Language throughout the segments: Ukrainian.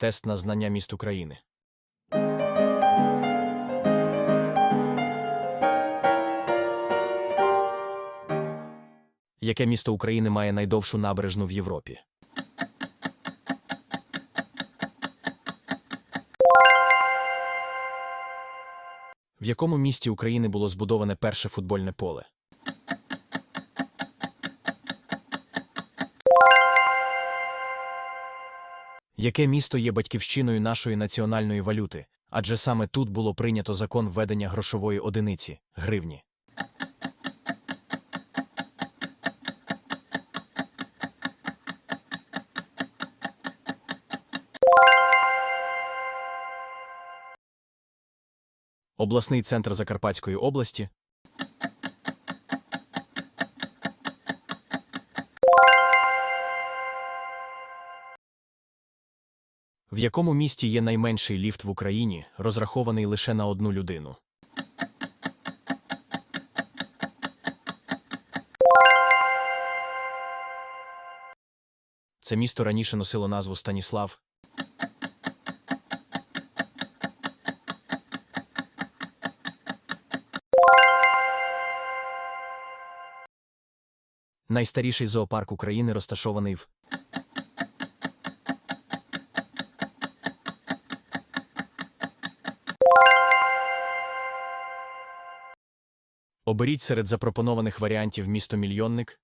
Тест на знання міст України. Яке місто України має найдовшу набережну в Європі? В якому місті України було збудоване перше футбольне поле? Яке місто є батьківщиною нашої національної валюти? Адже саме тут було прийнято закон введення грошової одиниці гривні. Обласний центр Закарпатської області. В якому місті є найменший ліфт в Україні, розрахований лише на одну людину? Це місто раніше носило назву Станіслав. Найстаріший зоопарк України розташований в Оберіть серед запропонованих варіантів місто Мільйонник.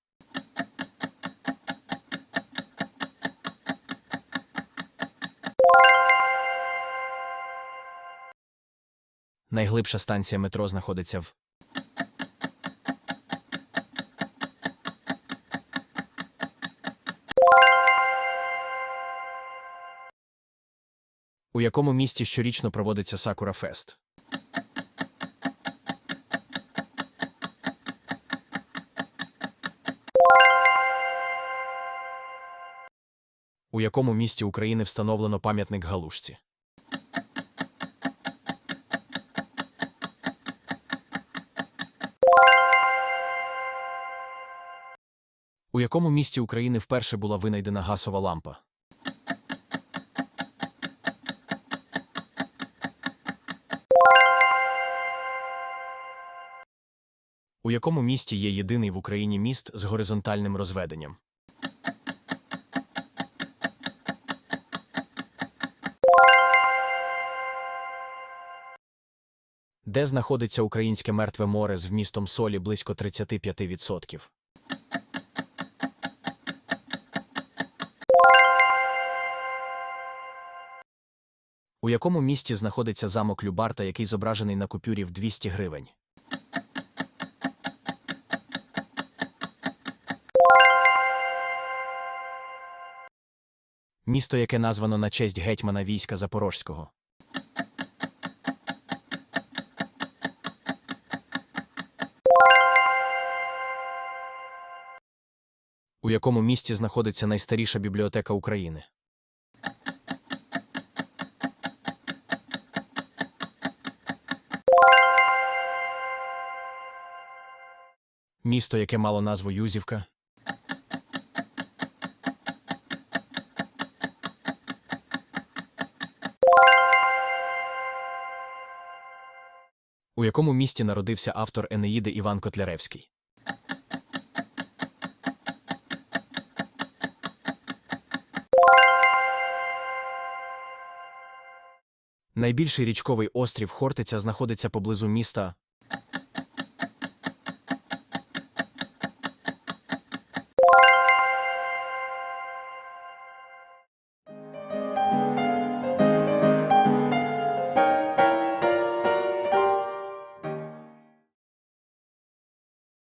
Найглибша станція метро знаходиться в У якому місті щорічно проводиться Сакура Фест? У якому місті України встановлено пам'ятник Галушці? У якому місті України вперше була винайдена гасова лампа? У якому місті є єдиний в Україні міст з горизонтальним розведенням? Де знаходиться українське мертве море з вмістом солі близько 35%? У якому місті знаходиться замок Любарта, який зображений на купюрі в 200 гривень? Місто, яке названо на честь гетьмана війська Запорозького. У якому місті знаходиться найстаріша бібліотека України? Місто, яке мало назву Юзівка. У якому місті народився автор Енеїди Іван Котляревський? Найбільший річковий острів Хортиця знаходиться поблизу міста